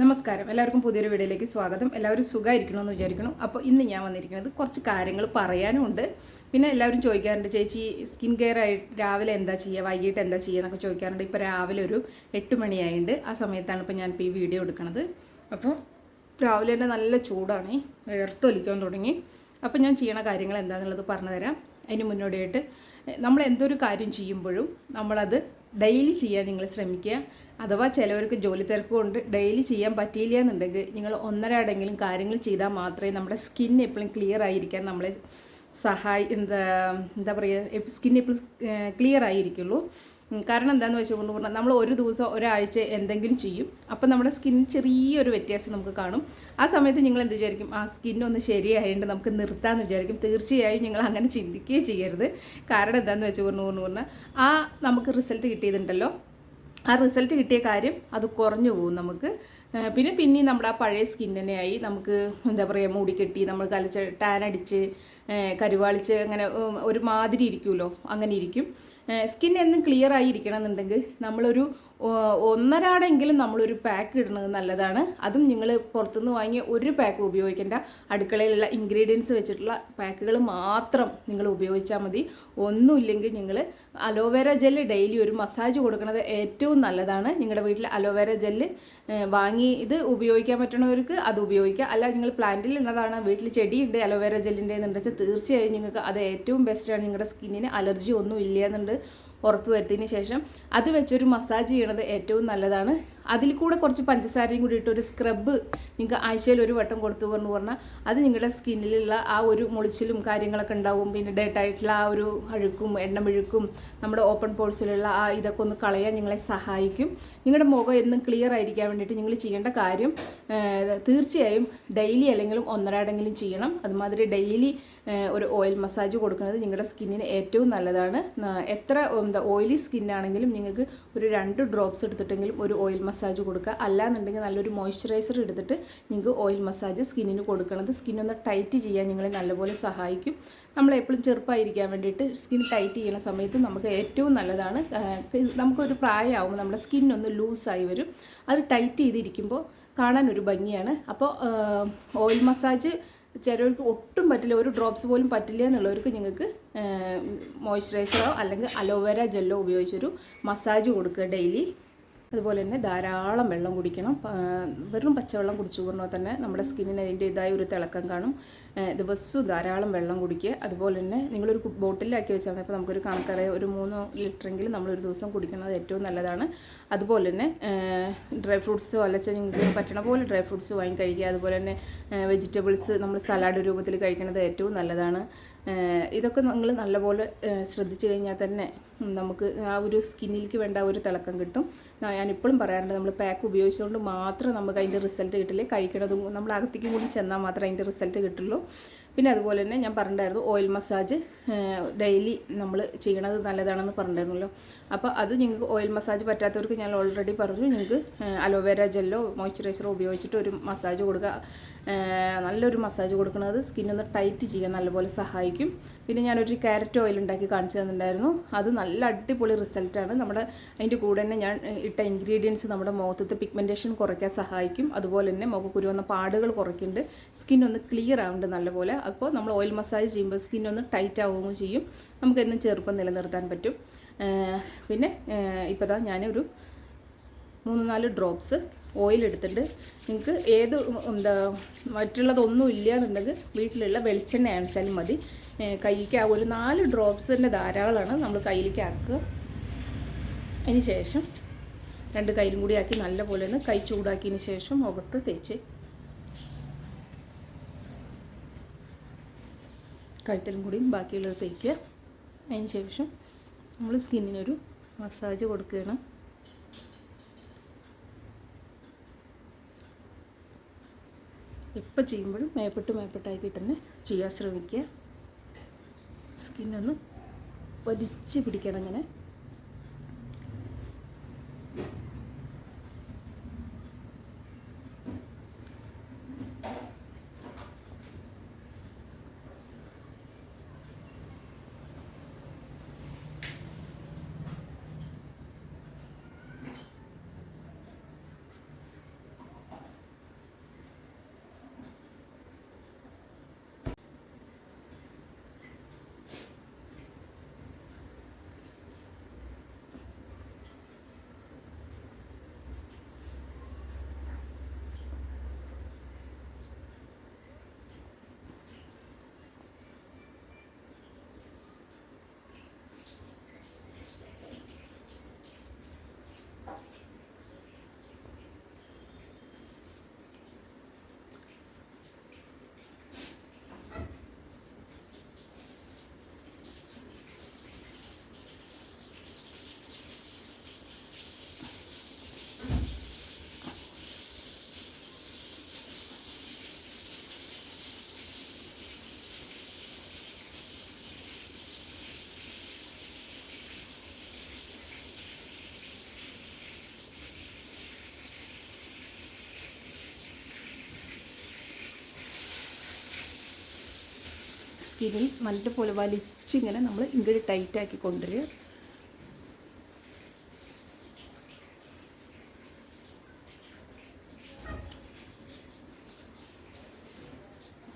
നമസ്കാരം. എല്ലാവർക്കും പുതിയൊരു വീഡിയോയിലേക്ക് സ്വാഗതം. എല്ലാവരും സുഖമായിരിക്കണമെന്ന് വിചാരിക്കണം അപ്പോൾ ഇന്ന് ഞാൻ വന്നിരിക്കുന്നത് കുറച്ച് കാര്യങ്ങൾ പറയാനും ഉണ്ട് പിന്നെ എല്ലാവരും ചോദിക്കാറുണ്ട് ചേച്ചി സ്കിൻ കെയർ ആയിട്ട് രാവിലെ എന്താ ചെയ്യുക? വൈകിട്ട് എന്താ ചെയ്യുക? എന്നൊക്കെ ചോദിക്കാറുണ്ട്. ഇപ്പോൾ രാവിലെ ഒരു എട്ട് മണിയായിട്ടുണ്ട് ആ സമയത്താണ് ഇപ്പോൾ ഞാൻ ഇപ്പോൾ ഈ വീഡിയോ എടുക്കുന്നത് അപ്പോൾ രാവിലെ തന്നെ നല്ല ചൂടാണ്. വേർത്തൊലിക്കാൻ തുടങ്ങി. അപ്പോൾ ഞാൻ ചെയ്യണ കാര്യങ്ങൾ എന്താണെന്നുള്ളത് പറഞ്ഞുതരാം. അതിന് മുന്നോടിയായിട്ട് നമ്മൾ എന്തൊരു കാര്യം ചെയ്യുമ്പോഴും നമ്മളത് ഡെയിലി ചെയ്യാൻ നിങ്ങൾ ശ്രമിക്കുക. അഥവാ ചിലവർക്ക് ജോലി തിരക്ക് കൊണ്ട് ഡെയിലി ചെയ്യാൻ പറ്റിയില്ല എന്നുണ്ടെങ്കിൽ നിങ്ങൾ ഒന്നരാടെങ്കിലും കാര്യങ്ങൾ ചെയ്താൽ മാത്രമേ നമ്മുടെ സ്കിൻ എപ്പോഴും ക്ലിയർ ആയിരിക്കാൻ നമ്മളെ സഹായി എന്താ എന്താ പറയുക സ്കിൻ എപ്പോഴും ക്ലിയർ ആയിരിക്കുള്ളൂ. കാരണം എന്താണെന്ന് വെച്ചുകൊണ്ട് പറഞ്ഞാൽ നമ്മൾ ഒരു ദിവസം ഒരാഴ്ച എന്തെങ്കിലും ചെയ്യും. അപ്പം നമ്മുടെ സ്കിൻ ചെറിയൊരു വ്യത്യാസം നമുക്ക് കാണും. ആ സമയത്ത് നിങ്ങൾ എന്ത് വിചാരിക്കും? ആ സ്കിൻ ഒന്ന് ശരിയായതുകൊണ്ട് നമുക്ക് നിർത്താമെന്ന് വിചാരിക്കും. തീർച്ചയായും നിങ്ങൾ അങ്ങനെ ചിന്തിക്കുകയേ ചെയ്യരുത്. കാരണം എന്താണെന്ന് വെച്ച് പറഞ്ഞു പറഞ്ഞാൽ ആ നമുക്ക് റിസൾട്ട് കിട്ടിയതുണ്ടല്ലോ. ആ റിസൾട്ട് കിട്ടിയ കാര്യം അത് കുറഞ്ഞു പോകും നമുക്ക്. പിന്നെ പിന്നെ നമ്മുടെ ആ പഴയ സ്കിൻ തന്നെയായി നമുക്ക് എന്താ പറയുക മൂടി കെട്ടി നമ്മൾ കലച്ച് ടാൻ അടിച്ച് കരുവാളിച്ച് അങ്ങനെ ഒരുമാതിരി ഒരു മാതിരി ഇരിക്കുമല്ലോ. അങ്ങനെ ഇരിക്കും. സ്കിൻ എന്നും ക്ലിയർ ആയി ഇരിക്കണം എന്നുണ്ടെങ്കിൽ നമ്മളൊരു ഒന്നരാടെങ്കിലും നമ്മളൊരു പാക്ക് ഇടുന്നത് നല്ലതാണ്. അതും നിങ്ങൾ പുറത്തുനിന്ന് വാങ്ങിയ ഒരു പാക്ക് ഉപയോഗിക്കേണ്ട. അടുക്കളയിലുള്ള ഇൻഗ്രീഡിയൻസ് വെച്ചിട്ടുള്ള പാക്കുകൾ മാത്രം നിങ്ങൾ ഉപയോഗിച്ചാൽ മതി. ഒന്നുമില്ലെങ്കിൽ നിങ്ങൾ അലോവേര ജെല്ല് ഡെയിലി ഒരു മസാജ് കൊടുക്കുന്നത് ഏറ്റവും നല്ലതാണ്. നിങ്ങളുടെ വീട്ടിൽ അലോവേര ജെല്ല് വാങ്ങി ഇത് ഉപയോഗിക്കാൻ പറ്റുന്നവർക്ക് അത് ഉപയോഗിക്കുക അല്ല നിങ്ങൾ പ്ലാന്റിൽ ഉള്ളതാണ് വീട്ടിൽ ചെടിയുണ്ട് അലോവേര ജെല്ലിന്റെ എന്നുണ്ടെച്ചാൽ തീർച്ചയായും നിങ്ങൾക്ക് അത് ഏറ്റവും ബെസ്റ്റാണ് നിങ്ങളുടെ സ്കിന്നിന് അലർജി ഒന്നും ഇല്ല എന്നുണ്ട് ഉറപ്പ് വരുത്തിയതിന് ശേഷം അത് വെച്ചൊരു മസാജ് ചെയ്യണത് ഏറ്റവും നല്ലതാണ്. അതിൽ കൂടെ കുറച്ച് പഞ്ചസാരയും കൂടി ഇട്ട് ഒരു സ്ക്രബ് നിങ്ങൾക്ക് ആഴ്ചയിൽ ഒരു വട്ടം കൊടുത്തു പറഞ്ഞു പറഞ്ഞാൽ അത് നിങ്ങളുടെ സ്കിന്നിലുള്ള ആ ഒരു മുളിച്ചിലും കാര്യങ്ങളൊക്കെ ഉണ്ടാവും. പിന്നെ ഡേറ്റ് ആയിട്ടുള്ള ആ ഒരു അഴുക്കും എണ്ണമെഴുക്കും നമ്മുടെ ഓപ്പൺ പോൾസിലുള്ള ആ ഇതൊക്കെ ഒന്ന് കളയാൻ നിങ്ങളെ സഹായിക്കും. നിങ്ങളുടെ മുഖം എന്നും ക്ലിയർ ആയിരിക്കാൻ വേണ്ടിയിട്ട് നിങ്ങൾ ചെയ്യേണ്ട കാര്യം തീർച്ചയായും ഡെയിലി അല്ലെങ്കിലും ഒന്നരാടെങ്കിലും ചെയ്യണം. അതുമാതിരി ഡെയിലി ഒരു ഓയിൽ മസാജ് കൊടുക്കുന്നത് നിങ്ങളുടെ സ്കിന്നിന് ഏറ്റവും നല്ലതാണ്. എത്ര എന്താ ഓയിലി സ്കിന്നാണെങ്കിലും നിങ്ങൾക്ക് ഒരു രണ്ട് ഡ്രോപ്സ് എടുത്തിട്ടെങ്കിലും ഒരു ഓയിൽ മസാജ് കൊടുക്കുക. അല്ലാന്നുണ്ടെങ്കിൽ നല്ലൊരു മോയ്സ്ചറൈസർ എടുത്തിട്ട് നിങ്ങൾക്ക് ഓയിൽ മസാജ് സ്കിന്നിന് കൊടുക്കണത്. സ്കിന്നൊന്ന് ടൈറ്റ് ചെയ്യാൻ നിങ്ങളെ നല്ലപോലെ സഹായിക്കും. നമ്മൾ എപ്പോഴും ചെറുപ്പമായിരിക്കാൻ വേണ്ടിയിട്ട് സ്കിൻ ടൈറ്റ് ചെയ്യുന്ന സമയത്ത് നമുക്ക് ഏറ്റവും നല്ലതാണ്. നമുക്കൊരു പ്രായമാകുമ്പോൾ നമ്മുടെ സ്കിന്നൊന്ന് ലൂസായി വരും. അത് ടൈറ്റ് ചെയ്തിരിക്കുമ്പോൾ കാണാൻ ഒരു ഭംഗിയാണ്. അപ്പോൾ ഓയിൽ മസാജ് ചിലവർക്ക് ഒട്ടും പറ്റില്ല. ഒരു ഡ്രോപ്സ് പോലും പറ്റില്ല എന്നുള്ളവർക്ക് നിങ്ങൾക്ക് മോയ്സ്ചറൈസറോ അല്ലെങ്കിൽ അലോവേര ജെല്ലോ ഉപയോഗിച്ചൊരു മസാജ് കൊടുക്കുക ഡെയിലി അതുപോലെ തന്നെ ധാരാളം വെള്ളം കുടിക്കണം. വെറും പച്ചവെള്ളം കുടിച്ചു പറഞ്ഞാൽ തന്നെ നമ്മുടെ സ്കിന്നിന് അതിന്റെതായ ഒരു തിളക്കം കാണും. ദിവസവും ധാരാളം വെള്ളം കുടിക്കുക. അതുപോലെ തന്നെ നിങ്ങളൊരു ബോട്ടിലാക്കി വെച്ചാൽ മതി അപ്പോൾ നമുക്കൊരു കണക്കറിയ ഒരു മൂന്ന് ലിറ്ററെങ്കിലും നമ്മളൊരു ദിവസം കുടിക്കുന്നത് ഏറ്റവും നല്ലതാണ്. അതുപോലെ തന്നെ ഡ്രൈ ഫ്രൂട്ട്സോ അല്ലച്ച നിങ്ങൾക്ക് പറ്റണ പോലെ ഡ്രൈ ഫ്രൂട്ട്സ് വാങ്ങി കഴിക്കുക. അതുപോലെ തന്നെ വെജിറ്റബിൾസ് നമ്മൾ സലാഡ് രൂപത്തിൽ കഴിക്കുന്നത് ഏറ്റവും നല്ലതാണ്. ഇതൊക്കെ നിങ്ങൾ നല്ലപോലെ ശ്രദ്ധിച്ചു കഴിഞ്ഞാൽ തന്നെ നമുക്ക് ആ ഒരു സ്കിന്നിലേക്ക് വേണ്ട ഒരു തിളക്കം കിട്ടും. ഞാനിപ്പോഴും പറയാറുണ്ട് നമ്മൾ പാക്ക് ഉപയോഗിച്ചുകൊണ്ട് മാത്രം നമുക്ക് അതിന്റെ റിസൾട്ട് കിട്ടില്ല? കഴിക്കണതും നമ്മൾ അകത്തേക്കും കൂടി ചെന്നാൽ മാത്രമേ അതിന്റെ റിസൾട്ട് കിട്ടുള്ളൂ. പിന്നെ അതുപോലെ തന്നെ ഞാൻ പറഞ്ഞിട്ടുണ്ടായിരുന്നു ഓയിൽ മസാജ് ഡെയിലി നമ്മൾ ചെയ്യണത് നല്ലതാണെന്ന് പറഞ്ഞിരുന്നല്ലോ അപ്പോൾ അത് നിങ്ങൾക്ക് ഓയിൽ മസാജ് പറ്റാത്തവർക്ക് ഞാൻ ഓൾറെഡി പറഞ്ഞു നിങ്ങൾക്ക് അലോവേര ജെല്ലോ മോയ്സ്ചറൈസറോ ഉപയോഗിച്ചിട്ട് ഒരു മസാജ് കൊടുക്കുക. നല്ലൊരു മസാജ് കൊടുക്കുന്നത് സ്കിന്നൊന്ന് ടൈറ്റ് ചെയ്യാൻ നല്ലപോലെ സഹായിക്കും. പിന്നെ ഞാനൊരു ക്യാരറ്റ് ഓയിൽ ഉണ്ടാക്കി കാണിച്ചു തന്നിട്ടുണ്ടായിരുന്നു. അത് നല്ല അടിപൊളി റിസൾട്ടാണ് നമ്മുടെ അതിന്റെ കൂടെ തന്നെ ഞാൻ ഇട്ട ഇൻഗ്രീഡിയൻസ് നമ്മുടെ മുഖത്തത്തെ പിഗ്മെന്റേഷൻ കുറയ്ക്കാൻ സഹായിക്കും. അതുപോലെ തന്നെ മുഖക്കുരു വന്ന പാടുകൾ കുറയ്ക്കുന്നുണ്ട്. സ്കിൻ ഒന്ന് ക്ലിയർ ആവുന്നുണ്ട് നല്ലപോലെ. അപ്പോൾ നമ്മൾ ഓയിൽ മസാജ് ചെയ്യുമ്പോൾ സ്കിൻ ഒന്ന് ടൈറ്റ് ആവുകയും ചെയ്യും. നമുക്ക് എന്നും ചെറുപ്പം നിലനിർത്താൻ പറ്റും. പിന്നെ ഇപ്പോൾ ഞാൻ ഞാനൊരു മൂന്ന് നാല് ഡ്രോപ്സ് ഓയിൽ എടുത്തിട്ട് നിങ്ങൾക്ക് ഏത് എന്താ മറ്റുള്ളതൊന്നും ഇല്ല എന്നുണ്ടെങ്കിൽ വീട്ടിലുള്ള വെളിച്ചെണ്ണ ആണെച്ചാലും മതി. ആ ഒരു നാല് ഡ്രോപ്സ് തന്നെ ധാരാളമാണ് നമ്മൾ കയ്യിലേക്ക് ആക്കുക. അതിന് ശേഷം രണ്ട് കയ്യിലും കൂടി ആക്കി നല്ലപോലെ ഒന്ന് കൈ ചൂടാക്കിയതിന് ശേഷം മുഖത്ത് തേച്ച് കഴുത്തിലും കൂടിയും ബാക്കിയുള്ളത് തേക്കുക. അതിന് ശേഷം നമ്മൾ സ്കിന്നിനൊരു മസാജ് കൊടുക്കുകയാണ്. എപ്പോൾ ചെയ്യുമ്പോഴും മേപ്പെട്ട് മേപ്പെട്ടായിട്ട് തന്നെ ചെയ്യാൻ ശ്രമിക്കുക. സ്കിന്നൊന്ന് വലിച്ച് പിടിക്കണം ഇങ്ങനെ. സ്കിന്നിൽ നല്ലപോലെ വലിച്ചിങ്ങനെ നമ്മൾ ഇങ്ങോട്ട് ടൈറ്റാക്കി കൊണ്ടുവരിക.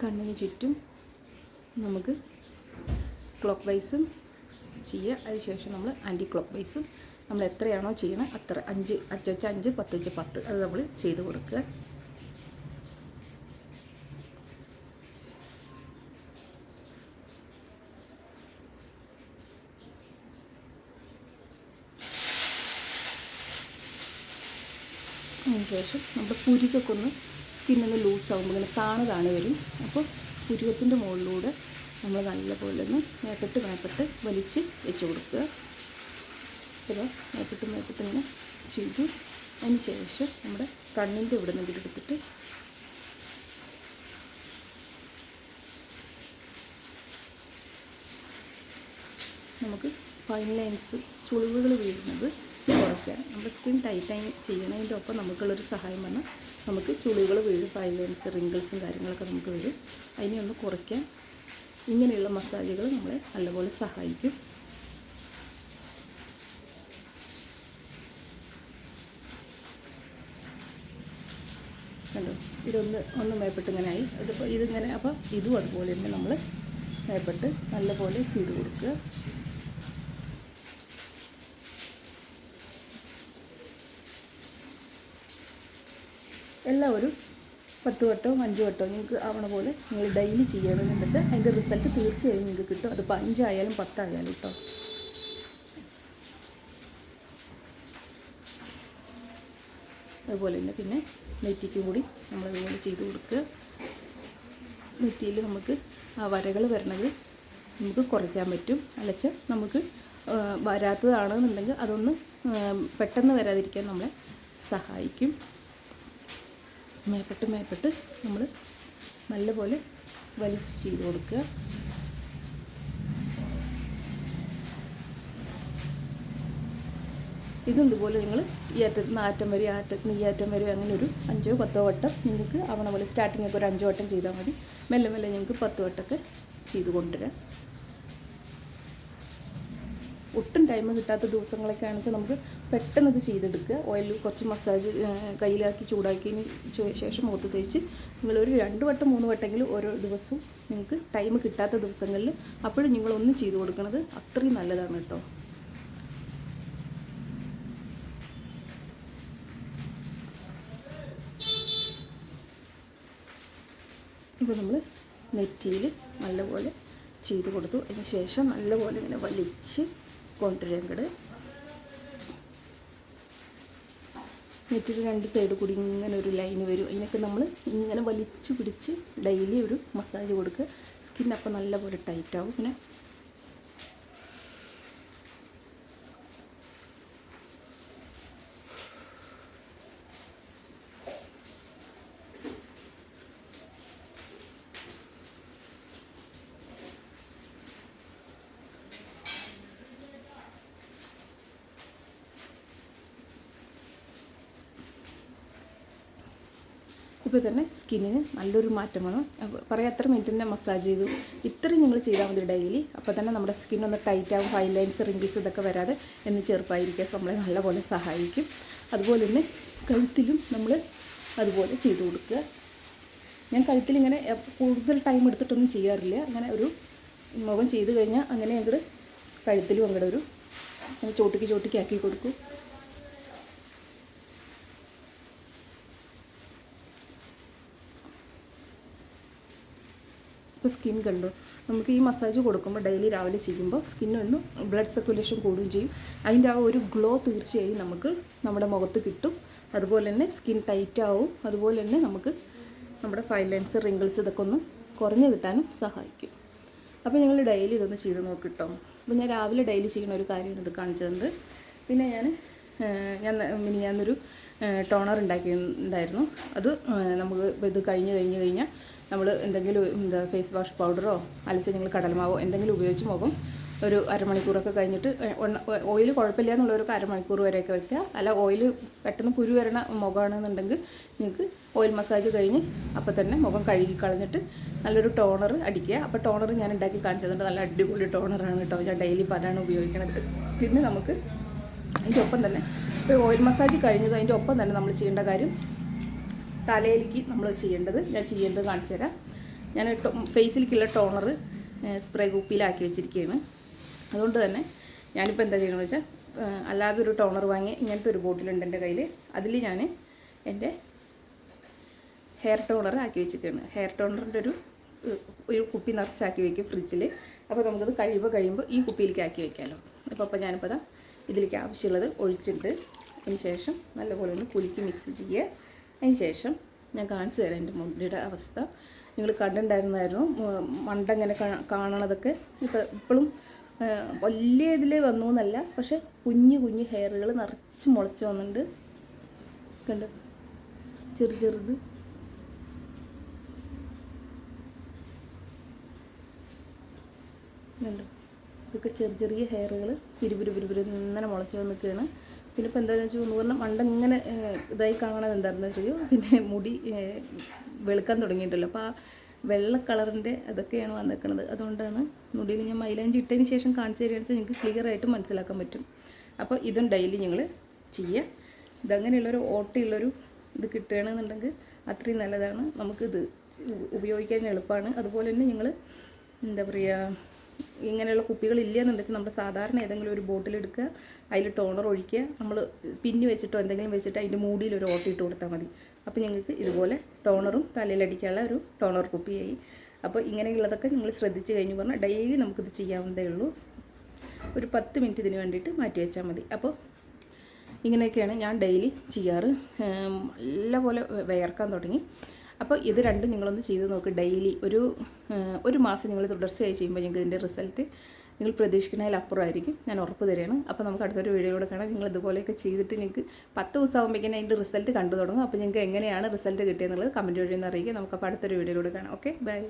കണ്ണിന് ചുറ്റും നമുക്ക് ക്ലോക്ക് വൈസും ചെയ്യുക. അതിനുശേഷം നമ്മൾ ആന്റി ക്ലോക്ക് വൈസും നമ്മൾ എത്രയാണോ ചെയ്യണം അത്ര അഞ്ച് അഞ്ച് അഞ്ച് പത്ത് വെച്ച് പത്ത്. അത് നമ്മൾ ചെയ്ത് കൊടുക്കുക. അതിനുശേഷം നമ്മുടെ പുരുകൊക്കെ ഒന്ന് സ്കിന്നൊന്ന് ലൂസാകുമ്പോൾ ഇങ്ങനെ താണു താണു വരും. അപ്പോൾ പുരുകത്തിന്റെ മുകളിലൂടെ നമ്മൾ നല്ലപോലെ ഒന്ന് മേപ്പെട്ട് മേപ്പെട്ട് വലിച്ച് വെച്ച് കൊടുക്കുക. അപ്പോൾ മേപ്പെട്ട് മേപ്പെട്ട് ഇങ്ങനെ ചെയ്തു. അതിന് ശേഷം നമ്മുടെ കണ്ണിന്റെ ഇവിടെ നിന്ന് എടുത്തിട്ട് നമുക്ക് ഫൈൻ ലൈൻസ് ചുളിവുകൾ വീഴുന്നത് കുറയ്ക്കാൻ നമ്മുടെ സ്കിൻ ടൈറ്റായി ചെയ്യുന്നതിന്റെ ഒപ്പം നമുക്കുള്ളൊരു സഹായം വന്നാൽ നമുക്ക് ചുളികൾ വീഴും ഫൈലൻസ് ലൈൻസ് റിങ്കിൾസും കാര്യങ്ങളൊക്കെ നമുക്ക് വരും അതിനെ ഒന്ന് കുറയ്ക്കാൻ ഇങ്ങനെയുള്ള മസാജുകൾ നമ്മളെ നല്ലപോലെ സഹായിക്കും. കണ്ടോ? ഇതൊന്ന് ഒന്ന് മേപ്പെട്ട് ഇങ്ങനെ ആയി ഇതിപ്പോൾ ഇതിങ്ങനെ അപ്പോൾ ഇതും അതുപോലെ തന്നെ നമ്മൾ മേപ്പെട്ട് നല്ലപോലെ ചെയ്ത് കൊടുക്കുക. എല്ലാവരും പത്ത് വട്ടവും അഞ്ച് വട്ടവും നിങ്ങൾക്ക് ആവണ പോലെ നിങ്ങൾ ഡെയിലി ചെയ്യണമെന്ന് വെച്ചാൽ അതിന്റെ റിസൾട്ട് തീർച്ചയായും നിങ്ങൾക്ക് കിട്ടും. അതിപ്പോൾ അഞ്ചായാലും പത്തായാലും കേട്ടോ അതുപോലെ തന്നെ പിന്നെ നെറ്റിക്കും കൂടി നമ്മൾ ഇതുപോലെ ചെയ്ത് കൊടുക്കുക. നെറ്റിയിൽ നമുക്ക് ആ വരകൾ വരണത് നമുക്ക് കുറയ്ക്കാൻ പറ്റും. അല്ലെച്ച നമുക്ക് വരാത്തതാണെന്നുണ്ടെങ്കിൽ അതൊന്ന് പെട്ടെന്ന് വരാതിരിക്കാൻ നമ്മളെ സഹായിക്കും. മേപ്പെട്ട് മേപ്പെട്ട് നമ്മൾ നല്ലപോലെ വലിച്ച് ചെയ്ത് കൊടുക്കുക. ഇതും ഇതുപോലെ നിങ്ങൾ ഈ അറ്റത്ത് നിന്ന് ആറ്റം വരെ ആ അറ്റത്ത് നിന്ന് ഈ അറ്റം വരെ അങ്ങനെ ഒരു അഞ്ചോ പത്തോ വട്ടം നിങ്ങൾക്ക് ആവണ പോലെ സ്റ്റാർട്ടിങ്ങൊക്കെ ഒരു അഞ്ചോ വട്ടം ചെയ്താൽ മതി. മെല്ലെ മെല്ലെ നിങ്ങൾക്ക് പത്ത് വട്ടമൊക്കെ ചെയ്ത് കൊണ്ടുവരാം. ഒട്ടും ടൈം കിട്ടാത്ത ദിവസങ്ങളൊക്കെ ആണെന്ന് നമുക്ക് പെട്ടെന്ന് ഇത് ചെയ്തെടുക്കുക. ഓയിൽ കുറച്ച് മസാജ് കയ്യിലാക്കി ചൂടാക്കിയതിന് ശേഷം മുഖത്ത് തേച്ച് നിങ്ങളൊരു രണ്ട് വട്ടം മൂന്ന് വട്ടമെങ്കിലും ഓരോ ദിവസവും നിങ്ങൾക്ക് ടൈം കിട്ടാത്ത ദിവസങ്ങളിൽ അപ്പോഴും നിങ്ങളൊന്നും ചെയ്തു കൊടുക്കുന്നത് അത്രയും നല്ലതാണ് കേട്ടോ. ഇപ്പോൾ നമ്മൾ നെറ്റിയിൽ നല്ലപോലെ ചെയ്ത് കൊടുത്തു. അതിന് ശേഷം നല്ലപോലെ ഇങ്ങനെ വലിച്ച് കൊണ്ടുവരാൻ കൂടെ എന്നിട്ട് രണ്ട് സൈഡ് കൂടി ഇങ്ങനെ ഒരു ലൈൻ വരും. അതിനൊക്കെ നമ്മൾ ഇങ്ങനെ വലിച്ചു പിടിച്ച് ഡെയിലി ഒരു മസാജ് കൊടുക്കുക. സ്കിൻ അപ്പോൾ നല്ലപോലെ ടൈറ്റാവും പിന്നെ ഇപ്പോൾ തന്നെ സ്കിന്നിന് നല്ലൊരു മാറ്റം വന്നു. അപ്പോൾ പറയാം എത്ര തന്നെ മസാജ് ചെയ്തു. ഇത്രയും നിങ്ങൾ ചെയ്താൽ മതി ഡെയിലി അപ്പോൾ തന്നെ നമ്മുടെ സ്കിൻ ഒന്ന് ആവും ഫൈൻ ലൈൻസ് റിങ്കിൾസ് ഇതൊക്കെ വരാതെ എന്ന് ചെറുപ്പായിരിക്കാൻ നമ്മളെ നല്ലപോലെ സഹായിക്കും. അതുപോലെ തന്നെ കഴുത്തിലും നമ്മൾ അതുപോലെ ചെയ്തു കൊടുക്കുക. ഞാൻ കഴുത്തിൽ ഇങ്ങനെ കൂടുതൽ ടൈം എടുത്തിട്ടൊന്നും ചെയ്യാറില്ല. അങ്ങനെ ഒരു മുഖം ചെയ്ത് കഴിഞ്ഞാൽ അങ്ങനെ ഞങ്ങൾ കഴുത്തിലും അങ്ങോട്ട് ഒരു അങ്ങനെ ചോട്ടിക്ക് ചോട്ടിക്ക് ആക്കി കൊടുക്കും. ഇപ്പോൾ സ്കിൻ കണ്ടു? നമുക്ക് ഈ മസാജ് കൊടുക്കുമ്പോൾ ഡെയിലി രാവിലെ ചെയ്യുമ്പോൾ സ്കിന്നൊന്ന് ബ്ലഡ് സർക്കുലേഷൻ കൂടുകയും ചെയ്യും. അതിന്റെ ആ ഒരു ഗ്ലോ തീർച്ചയായും നമുക്ക് നമ്മുടെ മുഖത്ത് കിട്ടും. അതുപോലെ തന്നെ സ്കിൻ ടൈറ്റ് ആവും. അതുപോലെ തന്നെ നമുക്ക് നമ്മുടെ ഫൈൻ ലൈൻസ് റിങ്കിൾസ് ഇതൊക്കെ ഒന്ന് കുറഞ്ഞു കിട്ടാനും സഹായിക്കും. അപ്പോൾ ഞങ്ങൾ ഡെയിലി ഇതൊന്ന് ചെയ്ത് നോക്കിട്ടോ. അപ്പോൾ ഞാൻ രാവിലെ ഡെയിലി ചെയ്യുന്ന ഒരു കാര്യമാണ് ഇത് കാണിച്ചത് പിന്നെ ഞാൻ ഞാൻ മിനി ഞാനൊരു ടോണർ ഉണ്ടാക്കി ഉണ്ടാക്കിയിട്ടുണ്ടായിരുന്നു അത് നമുക്ക് ഇത് കഴിഞ്ഞ് കഴിഞ്ഞ് കഴിഞ്ഞാൽ നമ്മൾ എന്തെങ്കിലും എന്താ ഫേസ് വാഷ് പൗഡറോ അലച്ച് നിങ്ങൾ കടലമാവോ എന്തെങ്കിലും ഉപയോഗിച്ച് മുഖം ഒരു അരമണിക്കൂറൊക്കെ കഴിഞ്ഞിട്ട് ഓയിൽ കുഴപ്പമില്ല എന്നുള്ളവർക്ക് അരമണിക്കൂർ വരെയൊക്കെ വയ്ക്കുക അല്ല ഓയിൽ പെട്ടെന്ന് കുരു വരണ മുഖമാണെന്നുണ്ടെങ്കിൽ നിങ്ങൾക്ക് ഓയിൽ മസാജ് കഴിഞ്ഞ് അപ്പോൾ തന്നെ മുഖം കഴുകി കളഞ്ഞിട്ട് നല്ലൊരു ടോണർ അടിക്കുക. അപ്പോൾ ടോണർ ഞാൻ ഉണ്ടാക്കി കാണിച്ചതുകൊണ്ട് നല്ല അടിപൊളി ടോണറാണ് കേട്ടോ. ഞാൻ ഡെയിലി അതാണ് ഉപയോഗിക്കുന്നത് പിന്നെ നമുക്ക് അതിന്റെ ഒപ്പം തന്നെ ഇപ്പോൾ ഓയിൽ മസാജ് കഴിഞ്ഞത് അതിന്റെ ഒപ്പം തന്നെ നമ്മൾ ചെയ്യേണ്ട കാര്യം തലയിലേക്ക് നമ്മൾ ചെയ്യേണ്ടത് ഞാൻ ചെയ്യേണ്ടത് കാണിച്ചു തരാം. ഞാൻ ഫേസിലേക്കുള്ള ടോണർ സ്പ്രേ കുപ്പിയിലാക്കി വെച്ചിരിക്കുകയാണ്. അതുകൊണ്ട് തന്നെ ഞാനിപ്പോൾ എന്താ ചെയ്യണമെന്ന് വെച്ചാൽ അല്ലാതെ ഒരു ടോണർ വാങ്ങി ഇങ്ങനത്തെ ഒരു ബോട്ടിലുണ്ട് എന്റെ കയ്യിൽ അതിൽ ഞാൻ എന്റെ ഹെയർ ടോണർ ആക്കി വെച്ചിരിക്കുകയാണ്. ഹെയർ ടോണറിന്റെ ഒരു ഒരു കുപ്പി നിറച്ചാക്കി വെക്കും ഫ്രിഡ്ജിൽ അപ്പോൾ നമുക്കത് കഴിയുമ്പോൾ കഴിയുമ്പോൾ ഈ കുപ്പിയിലേക്ക് ആക്കി വെക്കാമല്ലോ അപ്പോൾ അപ്പോൾ ഞാനിപ്പോൾ അതാ ഇതിലേക്ക് ആവശ്യമുള്ളത് ഒഴിച്ചിട്ട് അതിന് ശേഷം നല്ലപോലെ ഒന്ന് കുലുക്കി മിക്സ് ചെയ്യുക. അതിന് ശേഷം ഞാൻ കാണിച്ചു തരാം എന്റെ മുടിയുടെ അവസ്ഥ. നിങ്ങൾ കണ്ടിട്ടുണ്ടായിരുന്നായിരുന്നു മണ്ട ഇങ്ങനെ കാണണതൊക്കെ. ഇപ്പം ഇപ്പോഴും വലിയ ഇതിൽ വന്നു എന്നല്ല പക്ഷെ കുഞ്ഞു കുഞ്ഞു ഹെയറുകൾ നിറച്ച് മുളച്ച് വന്നിട്ടുണ്ട്. കണ്ട്? ചെറു ചെറുത്. കണ്ടോ? ഇതൊക്കെ ചെറിയ ചെറിയ ഹെയറുകൾ പിരിപിരി പിരിപിരി ഇങ്ങനെ മുളച്ച് വന്ന് നിൽക്കുകയാണ് പിന്നെ ഇപ്പോൾ എന്താണെന്ന് വെച്ചാൽ പറഞ്ഞാൽ മണ്ട ഇങ്ങനെ ഇതായി കാണണത് എന്താണെന്ന് വെച്ചാൽ പിന്നെ മുടി വെളുക്കാൻ തുടങ്ങിയിട്ടല്ലോ. അപ്പോൾ ആ വെള്ള കളറിന്റെ അതൊക്കെയാണ് വന്നിരിക്കുന്നത്. അതുകൊണ്ടാണ് മുടിയിൽ ഞാൻ മൈലാഞ്ചി ഇട്ടതിന് ശേഷം കാണിച്ചു തരികയാണെന്ന് വെച്ചാൽ നിങ്ങൾക്ക് ക്ലിയർ ആയിട്ട് മനസ്സിലാക്കാൻ പറ്റും. അപ്പോൾ ഇതും ഡെയിലി ഞങ്ങൾ ചെയ്യുക. ഇതങ്ങനെയുള്ളൊരു ഓട്ടയുള്ളൊരു ഇത് കിട്ടുകയാണെന്നുണ്ടെങ്കിൽ അത്രയും നല്ലതാണ്. നമുക്കിത് ഉപയോഗിക്കാൻ എളുപ്പമാണ്. അതുപോലെ തന്നെ ഞങ്ങൾ എന്താ പറയുക ഇങ്ങനെയുള്ള കുപ്പികൾ ഇല്ല എന്നുണ്ടെങ്കിൽ നമ്മൾ സാധാരണ ഏതെങ്കിലും ഒരു ബോട്ടിൽ എടുക്കുക അതിൽ ടോണർ ഒഴിക്കുക നമ്മൾ പിന്നി വെച്ചിട്ടോ എന്തെങ്കിലും വെച്ചിട്ട് അതിന്റെ മൂടിയിൽ ഒരു ഓട്ടം ഇട്ട് കൊടുത്താൽ മതി. അപ്പോൾ ഞങ്ങൾക്ക് ഇതുപോലെ ടോണറും തലയിലടിക്കാനുള്ള ഒരു ടോണർ കുപ്പിയായി. അപ്പോൾ ഇങ്ങനെയുള്ളതൊക്കെ നിങ്ങൾ ശ്രദ്ധിച്ചു കഴിഞ്ഞ് പറഞ്ഞാൽ ഡെയിലി നമുക്കിത് ചെയ്യാവുന്നതേ ഉള്ളൂ. ഒരു പത്ത് മിനിറ്റ് ഇതിന് വേണ്ടിയിട്ട് മാറ്റി വെച്ചാൽ മതി. അപ്പോൾ ഇങ്ങനെയൊക്കെയാണ് ഞാൻ ഡെയിലി ചെയ്യാറ്. നല്ലപോലെ വിയർക്കാൻ തുടങ്ങി. അപ്പോൾ ഇത് രണ്ടും നിങ്ങളൊന്ന് ചെയ്ത് നോക്ക് ഡെയിലി. ഒരു ഒരു മാസം നിങ്ങൾ തുടർച്ചയായി ചെയ്യുമ്പോൾ നിങ്ങൾക്ക് ഇതിന്റെ റിസൾട്ട് നിങ്ങൾ പ്രതീക്ഷിക്കുന്നതിൽ അപ്പുറമായിരിക്കും. ഞാൻ ഉറപ്പ് തരികയാണ്. അപ്പോൾ നമുക്ക് അടുത്തൊരു വീഡിയോയിലൂടെ കാണാം. നിങ്ങൾ ഇതുപോലെയൊക്കെ ചെയ്തിട്ട് നിങ്ങൾക്ക് പത്ത് ദിവസം ആകുമ്പോഴേക്കും അതിന്റെ റിസൾട്ട് കണ്ടു തുടങ്ങും. അപ്പോൾ നിങ്ങൾക്ക് എങ്ങനെയാണ് റിസൾട്ട് കിട്ടിയെന്നുള്ളത് കമന്റ് വഴി ഒന്ന് അറിയിക്കുക. നമുക്ക് അപ്പോൾ അടുത്തൊരു വീഡിയോയിലൂടെ കാണാം. ഓക്കെ? ബൈ.